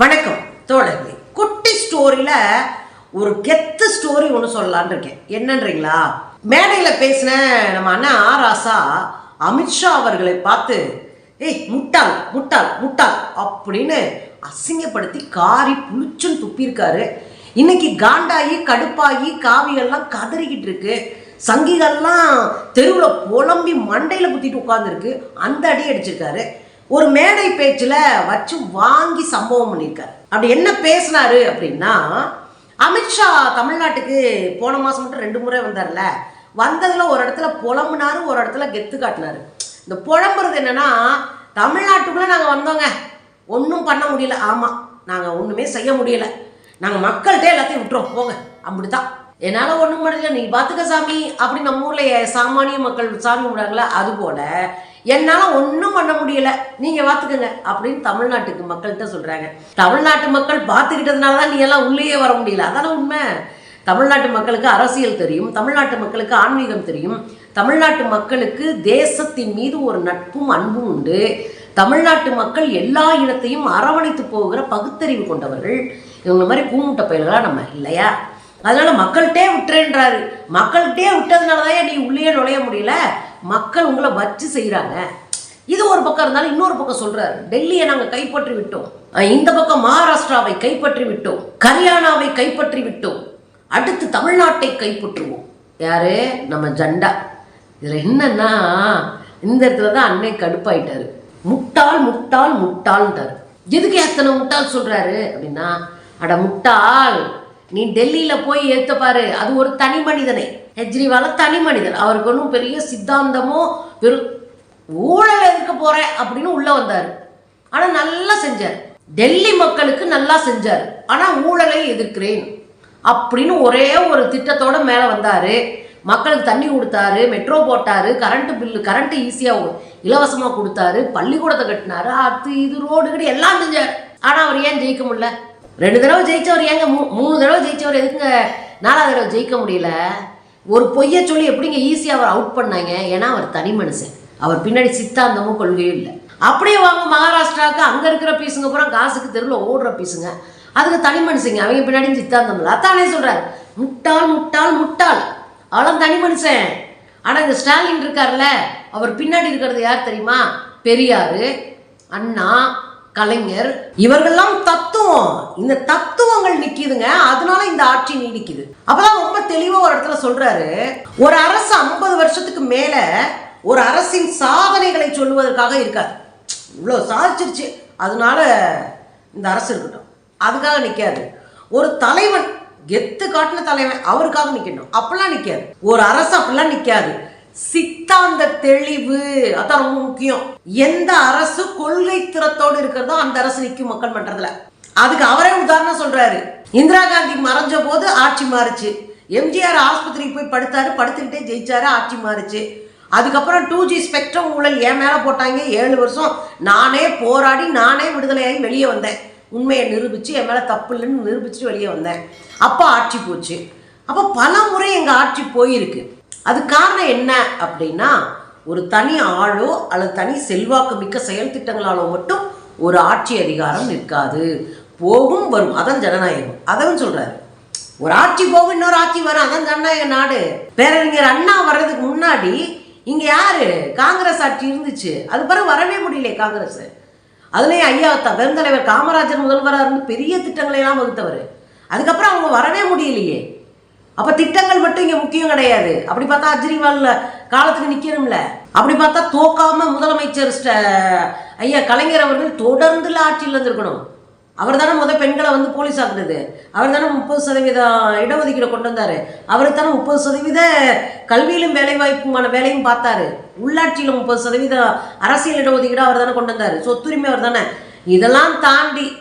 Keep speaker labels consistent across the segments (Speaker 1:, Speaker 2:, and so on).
Speaker 1: வணக்கம் தோழர்களே. குட்டி ஸ்டோரியில ஒரு கெத்து ஸ்டோரி ஒன்று சொல்லலான்னு இருக்கேன். என்னன்றீங்களா? மேடையில் பேசின நம்ம அண்ணன் ஆர் ஆசா அமித்ஷா அவர்களை பார்த்து ஏய் முட்டாள் முட்டாள் முட்டாள் அப்படின்னு அசிங்கப்படுத்தி காரி புளிச்சுன்னு துப்பியிருக்காரு. இன்னைக்கு காண்டாகி கடுப்பாகி காவிகள்லாம் கதறிக்கிட்டு இருக்கு. சங்கிகள்லாம் தெருவில் புலம்பி மண்டையில் குத்திட்டு உட்காந்துருக்கு அந்த அடி அடிச்சிருக்காரு. ஒரு மேடை பேச்சில் வச்சு வாங்கி சம்பவம் பண்ணியிருக்காரு அப்படி என்ன பேசினாரு அப்படின்னா அமித்ஷா தமிழ்நாட்டுக்கு போன மாதம் மட்டும் ரெண்டு முறை வந்தார்ல. வந்ததில் ஒரு இடத்துல புலம்புனாரு ஒரு இடத்துல கெத்து காட்டினாரு. இந்த புலம்புறது என்னென்னா தமிழ்நாட்டுக்குள்ளே நாங்கள் வந்தோங்க. ஒன்றும் பண்ண முடியல. ஆமாம் நாங்கள் ஒன்றுமே செய்ய முடியல. நாங்கள் மக்கள்கிட்ட எல்லாத்தையும் விட்டுறோம். போங்க. அப்படித்தான். என்னால் ஒன்றும் முடியல. நீ பார்த்துக்க சாமி. அப்படி நம்ம ஊரில் சாமானிய மக்கள் சாமி விடாங்களா அது போல என்னால் ஒன்றும் பண்ண முடியல. நீங்கள் பார்த்துக்கங்க அப்படின்னு தமிழ்நாட்டுக்கு மக்கள்கிட்ட சொல்கிறாங்க தமிழ்நாட்டு மக்கள் பார்த்துக்கிட்டதுனால தான் நீ எல்லாம் உள்ளேயே வர முடியல. அதான உண்மை? தமிழ்நாட்டு மக்களுக்கு அரசியல் தெரியும். தமிழ்நாட்டு மக்களுக்கு ஆன்மீகம் தெரியும். தமிழ்நாட்டு மக்களுக்கு தேசத்தின் மீது ஒரு நட்பும் அன்பும் உண்டு. தமிழ்நாட்டு மக்கள் எல்லா இனத்தையும் அரவணைத்து போகிற பகுத்தறிவு கொண்டவர்கள். இவங்க மாதிரி கூமுட்ட பயல்களா நம்ம இல்லையா? அதனால மக்கள்கிட்டே விட்டுறேன்றாரு. மக்கள்கிட்டே விட்டதுனால தான் நீ உள்ளே நுழைய முடியல. மக்கள் உங்களை வச்சு செய்கிறாங்க இது ஒரு பக்கம் இருந்தாலும் இன்னொரு பக்கம் சொல்றாரு. டெல்லியை நாங்கள் கைப்பற்றி விட்டோம். இந்த பக்கம் மகாராஷ்டிராவை கைப்பற்றி விட்டோம். ஹரியானாவை கைப்பற்றி விட்டோம். அடுத்து தமிழ்நாட்டை கைப்பற்றுவோம். யாரு? நம்ம ஜண்டா. இதில் என்னன்னா இந்த இடத்துல தான் அன்னை கடுப்பாயிட்டாரு. முட்டாள் முட்டாள் முட்டாள்ன்றாரு. எதுக்கு எத்தனை முட்டாள் சொல்றாரு அப்படின்னா அட முட்டாள் நீ டெல்லியில போய் ஏத்த பாரு. அது ஒரு தனி மனிதனே. கெஜ்ரிவால தனி மனிதன். அவருக்கு ஒன்றும் பெரிய சித்தாந்தமோ வெறும் ஊழல் இருக்க போறேன் அப்படின்னு உள்ள வந்தார். ஆனா நல்லா செஞ்சார். டெல்லி மக்களுக்கு நல்லா செஞ்சார். ஆனா ஊழலை எதிர்க்கிறேன் அப்படின்னு ஒரே ஒரு திட்டத்தோட மேல வந்தாரு. மக்களுக்கு தண்ணி கொடுத்தாரு மெட்ரோ போட்டாரு கரண்ட் பில்லு கரண்ட் ஈஸியாக இலவசமாக கொடுத்தாரு பள்ளிக்கூடத்தை கட்டினாரு அது இது ரோடு கிட்ட எல்லாம் செஞ்சார். ஆனால் அவர் ஏன் ஜெயிக்க முடியல? ரெண்டு தடவை ஜெயிச்சவர் ஏங்க? மூ மூணு தடவை ஜெயிச்சவர் எதுக்குங்க? நாலாவது தடவை ஜெயிக்க முடியல. ஒரு பொய்யை சொல்லி எப்படிங்க ஈஸியாக அவர் அவுட் பண்ணாங்க? ஏன்னா அவர் தனி மனுஷன். அவர் பின்னாடி சித்தாந்தமும் கொள்கையும் இல்லை. அப்படியே வாங்க மகாராஷ்டிராவுக்கு அங்கே இருக்கிற பீஸுங்க அப்புறம் காசுக்கு தெருவில் ஓடுற பீஸுங்க. அதுக்கு தனி மனுஷங்க. அவங்க பின்னாடி சித்தாந்தம் இல்லை. அத்தானே சொல்கிறார் முட்டாள் முட்டாள் முட்டாள். அவளும் தனி மனுஷன். ஆனால் இந்த ஸ்டாலின் இருக்கார்ல அவர் பின்னாடி இருக்கிறது யார் தெரியுமா? பெரியார் அண்ணா கலைஞர். இவர்கள்லாம் தத்துவம். இந்த தத்துவங்கள் நிக்குதுங்க. அதனால இந்த ஆட்சி நீடிக்குது. அப்பதான் ரொம்ப தெளிவா ஒரு இடத்துல சொல்றாரு. ஒரு அரசு ஐம்பது வருஷத்துக்கு மேல ஒரு அரசின் சாதனைகளை சொல்லுவதற்காக இருக்காது. இவ்வளோ சாதிச்சிருச்சு. அதனால இந்த அரசு இருக்கட்டும். அதுக்காக நிற்காது ஒரு தலைவன் கெத்து காட்டின தலைவன் அவருக்காக நிற்கணும் அப்படிலாம் நிற்காது ஒரு அரசு அப்படிலாம் நிற்காது சித்தாந்த தெளிவு அதான் ரொம்ப முக்கியம். எந்த அரசு கொள்கை திறத்தோடு இருக்கிறதோ அந்த அரசு நிற்கும் மக்கள் மன்றத்தில். அதுக்கு அவரே உதாரணம் சொல்றாரு. இந்திரா காந்தி மறைஞ்ச போது ஆட்சி மாறுச்சு. எம்ஜிஆர் ஆஸ்பத்திரிக்கு போய் படுத்தாரு படுத்துக்கிட்டே ஜெயிச்சாரு ஆட்சி மாறுச்சு. அதுக்கப்புறம் டூ ஜி ஸ்பெக்ட்ரம் ஊழல் என் மேலே போட்டாங்க. ஏழு வருஷம் நானே போராடி நானே விடுதலையாகி வெளியே வந்தேன். உண்மையை நிரூபித்து என் மேலே தப்பு இல்லைன்னு நிரூபிச்சுட்டு வெளியே வந்தேன். அப்போ ஆட்சி போச்சு. அப்போ பல முறை எங்கள் ஆட்சி போயிருக்கு. அது காரணம் என்ன அப்படின்னா ஒரு தனி ஆளோ அல்லது தனி செல்வாக்கு மிக்க செயல் திட்டங்களாலோ மட்டும் ஒரு ஆட்சி அதிகாரம் நிற்காது. போகும் வரும். அதான் ஜனநாயகம். அதான் சொல்றாரு. ஒரு ஆட்சி போகும் இன்னொரு ஆட்சி வரும். அதான் ஜனநாயக நாடு. பேரறிஞர் அண்ணா வர்றதுக்கு முன்னாடி இங்க யாரு? காங்கிரஸ் ஆட்சி இருந்துச்சு. அது பிறகு வரவே முடியல காங்கிரஸ். அதுலேயும் ஐயா த- பெருந்தலைவர் காமராஜர் முதல்வராக இருந்து பெரிய திட்டங்களை எல்லாம் வகுத்தவர். அதுக்கப்புறம் அவங்க வரவே முடியலையே. அப்ப திட்டங்கள் மட்டும் இங்க முக்கியம் கிடையாது. அப்படி பார்த்தா அஜ்ரிவால் காலத்துக்கு நிக்கணும்ல. அப்படி பார்த்தா தோக்காம முதலமைச்சர் ஸ்ட- ஐயா கலைஞர் அவர்கள் தொடர்ந்து ஆட்சியில் இருந்திருக்கணும். அவர் தானே முதல் பெண்களை வந்து போலீஸ் ஆக்குனது. அவர் தானே முப்பது சதவீதம் இடஒதுக்கீடு கொண்டு வந்தாரு. அவர் தானே முப்பது சதவீத கல்வியிலும் வேலைவாய்ப்புமான வேலையும் பார்த்தாரு. உள்ளாட்சியில் முப்பது சதவீதம் அரசியல் இடஒதுக்கீடு அவர் தானே கொண்டு வந்தாரு. சொத்துரிமை அவர் தானே. இதெல்லாம் தாண்டி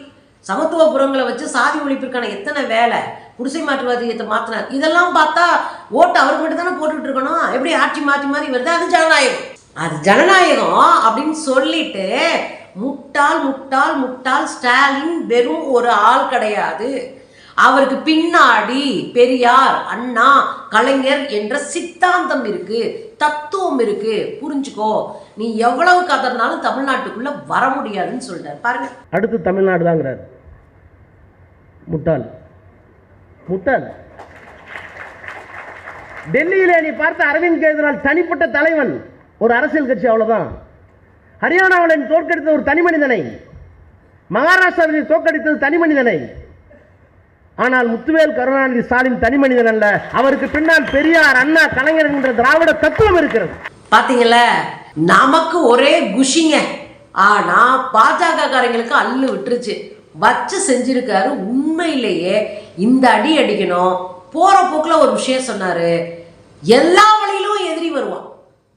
Speaker 1: சமத்துவபுரங்களை வச்சு சாதி ஒழிப்பிற்கான எத்தனை வேலை? குடிசை மாற்று வாரியத்தை மாற்றினார் இதெல்லாம் பார்த்தா ஓட்டு அவருக்கு மட்டும் தானே போட்டுட்டு இருக்கணும். எப்படி ஆட்சி மாற்றி மாறி வருது? அது ஜனநாயகம். அது ஜனநாயகம் அப்படின்னு சொல்லிட்டு முட்டாள் முட்டாள் முட்டாள் ஸ்டாலின் வெறும் ஒரு ஆள் கிடையாது. அவருக்கு பின்னாடி பெரியார் அண்ணா கலைஞர் என்ற சித்தாந்தம் இருக்கு தத்துவம் இருக்கு. புரிஞ்சுக்கோ நீ எவ்வளவு கதறினாலும் தமிழ்நாட்டுக்குள்ள வர முடியாதுன்னு சொல்லிட்டாரு. பாருங்க.
Speaker 2: அடுத்து தமிழ்நாடு தாங்கிறார் முட்டாள். முட்டாள். டெல்லியிலே நீ பார்த்த அரவிந்த் கெஜ்ரிவால் தனிப்பட்ட தலைவன். ஒரு அரசியல் கட்சி அவ்வளவுதான். ஹரியானாவில் தோற்கடித்த ஒரு தனி மனிதனை. மகாராஷ்டிராவில் தோற்கடித்தது தனி மனிதனை. ஆனால் முத்துவேல் கருணாநிதி ஸ்டாலின் தனி மனிதன் அல்ல. அவருக்கு பின்னால் பெரியார் அண்ணா கலைஞர் என்ற திராவிட தத்துவம் இருக்கிறது.
Speaker 1: பாத்தீங்களா? நமக்கு ஒரே குஷிங்க. ஆனா பாஜக காரங்களுக்கு அல்லு விட்டுருச்சு. வச்சு செஞ்சிருக்காரு உண்மையிலேயே இந்த அடி அடிக்கணும். போற போக்குல ஒரு விஷயம் சொன்னாரு. எல்லா வழியிலும் எதிரி வருவான்.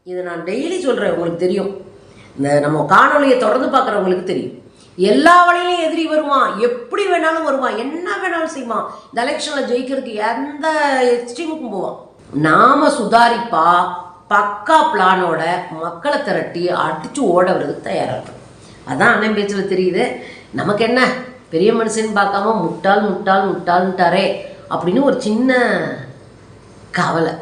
Speaker 1: இதை நான் டெய்லி சொல்றேன் உங்களுக்கு தெரியும். இந்த நம்ம காணொளியை தொடர்ந்து பார்க்குறவங்களுக்கு தெரியும். எல்லா வழியிலையும் எதிரி வருவான். எப்படி வேணாலும் வருவான். என்ன வேணாலும் செய்வான். இந்த எலெக்ஷனில் ஜெயிக்கிறதுக்கு எந்த எக்ஸ்ட்ரீமுக்கும் போவான். நாம சுதாரிப்பா பக்கா பிளானோட மக்களை திரட்டி அடிச்சு ஓட வர்றதுக்கு தயாராக அதான் அண்ணன் பேச்சில் தெரியுது. நமக்கு என்ன? பெரிய மனுஷன் பார்க்காம முட்டாள் முட்டாள் முட்டாள்ன்ட்டாரே அப்படின்னு ஒரு சின்ன கவலை.